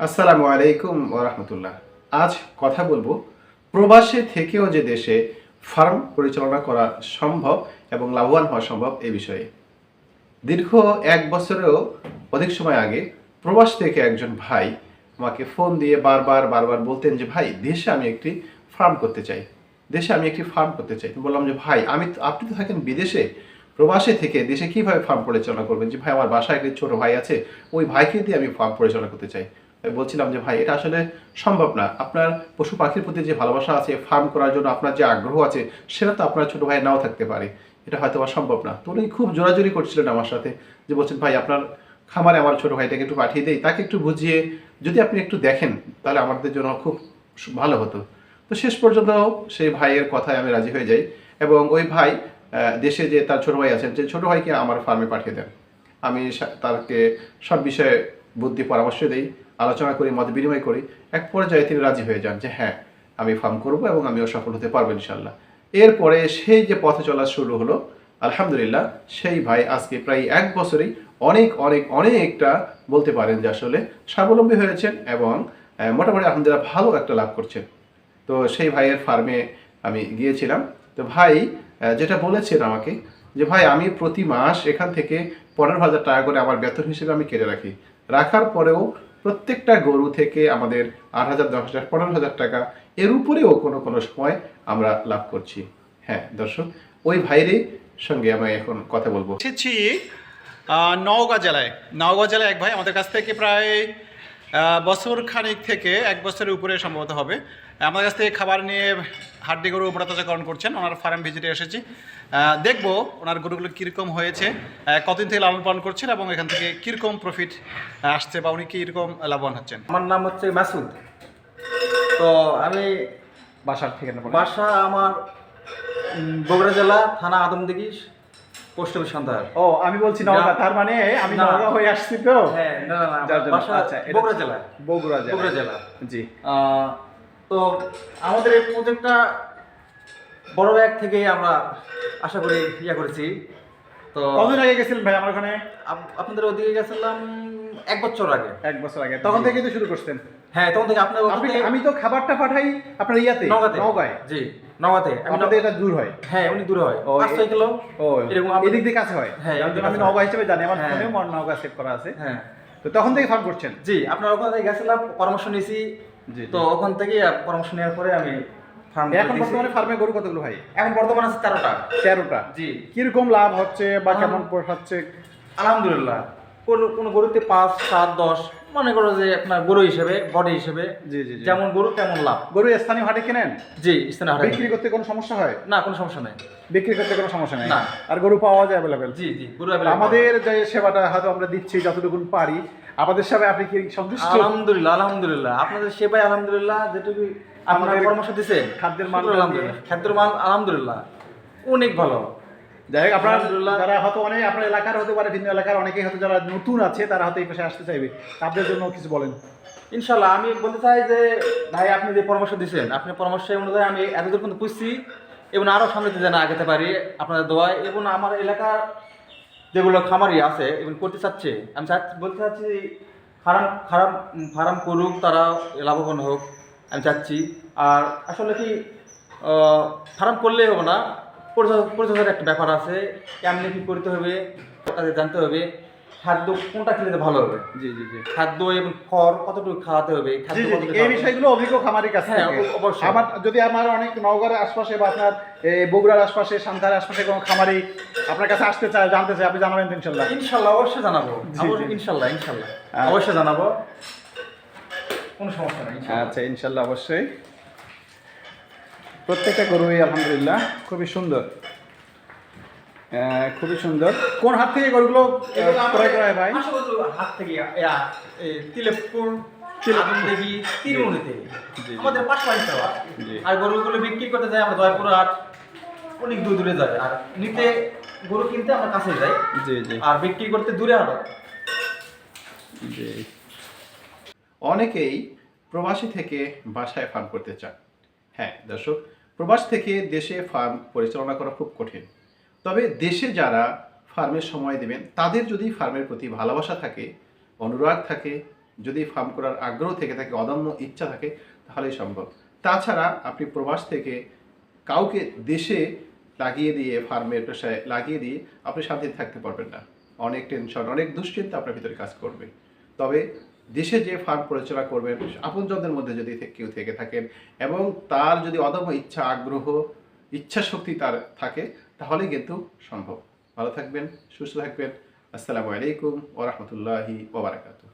আসসালামু আলাইকুম ওরহমতুল্লাহ আজ কথা বলব প্রবাসে থেকেও যে দেশে ফার্ম পরিচালনা করা সম্ভব এবং লাভবান হওয়া সম্ভব এ বিষয়ে। দীর্ঘ এক বছরেও অধিক সময় আগে প্রবাস থেকে একজন ভাই আমাকে ফোন দিয়ে বারবার বারবার বলতেন যে, ভাই, দেশে আমি একটি ফার্ম করতে চাই। দেশে আমি একটি ফার্ম করতে চাই। বললাম যে, ভাই, আমি আপনি তো থাকেন বিদেশে। প্রবাসে থেকে দেশে কীভাবে ফার্ম পরিচালনা করবেন? যে, ভাই, আমার বাসায় একটি ছোট ভাই আছে। ওই ভাইকে দিয়ে আমি ফার্ম পরিচালনা করতে চাই। বলছিলাম যে, ভাই, এটা আসলে সম্ভব না। আপনার পশু পাখির প্রতি যে ভালোবাসা আছে, ফার্ম করার জন্য আপনার যে আগ্রহ আছে, সেটা তো আপনার ছোট ভাই নাও থাকতে পারে। এটা হয়তো বা সম্ভব না। তো উনি খুব জোরাজুরি করছিলেন আমার সাথে যে, বলছেন, ভাই, আপনার খামারে আমার ছোট ভাইটাকে একটু পাঠিয়ে দেই। তাকে একটু বুঝিয়ে যদি আপনি একটু দেখেন, তাহলে আমাদের জন্য খুব ভালো হতো। তো শেষ পর্যন্ত সেই ভাইয়ের কথায় আমি রাজি হয়ে যাই এবং ওই ভাই দেশে যে তার ছোট ভাই আছেন, যে ছোটো ভাইকে আমার ফার্মে পাঠিয়ে দেন। আমি তাকে সব বিষয়ে বুদ্ধি পরামর্শ দিই। আলোচনা করি, মত বিনিময় করি, এক পর্যায়ে তিনি রাজি হয়ে যান যে হ্যাঁ আমি ফার্ম করব এবং আমিও সফল হতে পারব ইনশাল্লাহ এরপরে সেই যে পথে চলা শুরু হলো, আলহামদুলিল্লাহ, সেই ভাই আজকে প্রায় এক বছরেই অনেক অনেক, অনেকটা বলতে পারেন যে আসলে স্বাবলম্বী হয়েছেন এবং মোটামুটি আলহামদুলিল্লাহ ভালো একটা লাভ করছেন। তো সেই ভাইয়ের ফার্মে আমি গিয়েছিলাম। তো ভাই যেটা বলেছেন আমাকে যে, ভাই, আমি প্রতি মাস এখান থেকে পনেরো হাজার টাকা করে আমার বেতন হিসেবে আমি কেটে রাখি। রাখার পরেও প্রত্যেকটা গরু থেকে আমাদের আট হাজার, দশ হাজার, পনেরো হাজার টাকা এর উপরেও কোনো কোনো সময় আমরা লাভ করছি। হ্যাঁ দর্শক, ওই ভাইয়েরই সঙ্গে আমি এখন কথা বলব। এসেছি নওগাঁ জেলায়। নওগাঁ জেলায় এক ভাই আমাদের কাছ থেকে প্রায় বছর খানিক থেকে এক বছরের উপরে সম্ভবত হবে। আমাদের কাছ থেকে খাবার নিয়ে হাড্ডি গরু মোটাতাজাকরণ করছেন। ওনার ফার্ম ভিজিটে এসেছি। দেখব ওনার গরুগুলো কীরকম হয়েছে কতদিন থেকে লালন পালন করছেন এবং এখান থেকে কীরকম প্রফিট আসছে বা উনি কীরকম লাভবান হচ্ছেন? আমার নাম হচ্ছে মাসুদ। তো আমি বাসার থেকে বাসা আমার বগুড়া জেলা থানা আদমদিঘি পোস্ট অফিস ও আমি বলছি নওগাঁ তার মানে আমি নওগাঁ হয়ে আসছি তো? হ্যাঁ না না, আচ্ছা, বগুড়া জেলা। বগুড়া জেলা। বগুড়া জেলা। জি। তো আমাদের এই প্রজেক্টটা বড় ব্যাগ থেকে আমরা আশা করি ইয়া করেছি। তো কতদিন আগে গেছিলেন ভাই আমার ওখানে? আপ- আপনাদের ওদিকে গেছিলাম এক বছর আগে। এক বছর আগে। তখন থেকে কিন্তু শুরু করছেন। হ্যাঁ তখন থেকে আপনার আপনি আমি তো খাবারটা পাঠাই আপনার ইয়াতে নগাতে নওগাঁয়? জি নগাতে আমি আপনাদের এটা দূর হয়। হ্যাঁ উনি দূরে হয়। ও, পাঁচ ছয় কিলো। ও এরকম আমি- এদিক দিয়ে কাছে হয়। হ্যাঁ, আমি নওগাঁ হিসেবে জানি আমার হ্যাঁ। ফোনেও মন নওগাঁ সেভ করা আছে। হ্যাঁ। তো তখন থেকে ফার্ম করছেন? জি আপনার ওখানে গেছিলাম পরামর্শ নিয়েছি। জি, তো ওখান থেকে পরামর্শ নেওয়ার পরে আমি ফার্ম এখন বর্তমানে ফার্মে গরু কতগুলো ভাই? এখন বর্তমানে আছে তেরোটা। তেরোটা। জি। কীরকম লাভ হচ্ছে বা আলহাম- কেমন পোষাচ্ছে আলহামদুলিল্লাহ। কোনো কোনো গরুতে পাঁচ সাত দশ মনে করো যে আপনার গরু হিসেবে বডি হিসেবে জি জি যেমন গরু তেমন লাভ। গরু স্থানীয় হাটে কেনেন? জি স্থানীয় হাটে বিক্রি করতে কোনো সমস্যা হয়? না কোনো সমস্যা নেই। বিক্রি করতে কোনো সমস্যা নেই? না। আর গরু পাওয়া যায় অ্যাভেলেবেল জি জি গরু। আমাদের যে সেবাটা হয়তো আমরা দিচ্ছি যতটুকু পারি আমাদের সেবায় আপনি কি সন্তুষ্ট? আলহামদুলিল্লাহ আলহামদুলিল্লাহ। আপনাদের সেবাই আলহামদুলিল্লাহ যেটুকু আমাদের পরামর্শ দিচ্ছেন খাদ্যের মান আলহামদুলিল্লাহ। খাদ্যের মান আলহামদুলিল্লাহ। অনেক ভালো। যাই হোক আপনার। যারা হয়তো অনেক আপনার এলাকার হতে পারে ভিন্ন এলাকার অনেকেই হয়তো যারা নতুন আছে তারা হয়তো এই পাশে আসতে চাইবে। আপনাদের জন্য কিছু বলেন। ইনশাল্লাহ আমি বলতে চাই যে ভাই আপনি যে পরামর্শ দিচ্ছেন আপনি পরামর্শ অনুযায়ী আমি এতদূর পর্যন্ত পুষছি এবং আরও সামনে যেন আগাতে পারি আপনাদের দোয়ায় এবং আমার এলাকার যেগুলো খামারি আছে এবং করতে চাচ্ছে আমি বলতে চাচ্ছি ফার্ম ফার্ম ফার্ম করুক তারা লাভবান হোক আমি চাচ্ছি। আর আসলে কি ফার্ম করলেই হবে না পরিচর্যার একটা ব্যাপার আছে। কেমনি কি করতে হবে তাদের জানতে হবে। খাদ্য কোনটা খেলে ভালো হবে? জি জি জি। খাদ্য এবং খড় কতটুকু খাওয়াতে হবে এই বিষয়গুলো অভিজ্ঞ খামারের কাছে হ্যাঁ, অবশ্যই। আমার যদি আমার অনেক নওগাঁর আশপাশে বা আপনার বগুড়ার আশপাশে সান্তার আশপাশে কোনো খামারি আপনার কাছে আসতে চায় জানতে চায় আপনি জানাবেন ইনশাল্লাহ। ইনশাল্লাহ অবশ্যই জানাব। ইনশাল্লাহ ইনশাল্লাহ। আচ্ছা। অবশ্যই জানাব। কোনো সমস্যা নেই আচ্ছা ইনশাল্লাহ অবশ্যই। প্রত্যেকটা গরুই আলহামদুলিল্লাহ খুবই সুন্দর। খুবই সুন্দর। কোন হাত থেকে গরুগুলো ক্রয় করা হয় ভাই হাত থেকে তিলেপুর আমাদের পাশাপাশি আর। গরুগুলো বিক্রি করতে যাই আমরা জয়পুর হাট অনেক দূর দূরে যাই আর নিতে গরু কিনতে আমরা কাছে যাই। জি জি। আর বিক্রি করতে দূরে হাট জি। অনেকেই প্রবাসী থেকে বাসায় ফার্ম করতে চান। হ্যাঁ দর্শক প্রবাস থেকে দেশে ফার্ম পরিচালনা করা খুব কঠিন। তবে দেশে যারা ফার্মের সময় দেবেন, তাদের যদি ফার্মের প্রতি ভালোবাসা থাকে, অনুরাগ থাকে, যদি ফার্ম করার আগ্রহ থেকে থাকে, অদম্য ইচ্ছা থাকে, তাহলেই সম্ভব। তাছাড়া আপনি প্রবাস থেকে কাউকে দেশে লাগিয়ে দিয়ে ফার্মের পেশায় লাগিয়ে দিয়ে আপনি শান্তিতে থাকতে পারবেন না। অনেক টেনশন অনেক দুশ্চিন্তা আপনার ভিতরে কাজ করবে। তবে দেশে যে ফার্ম পরিচালনা করবেন, আপনজনদের মধ্যে যদি কেউ থেকে থাকেন এবং তার যদি অদম্য ইচ্ছা, আগ্রহ, ইচ্ছা শক্তি তার থাকে, তাহলে কিন্তু সম্ভব। ভালো থাকবেন, সুস্থ থাকবেন। আসসালামু আলাইকুম ওরহমতুল্লাহি ওবরাকাতু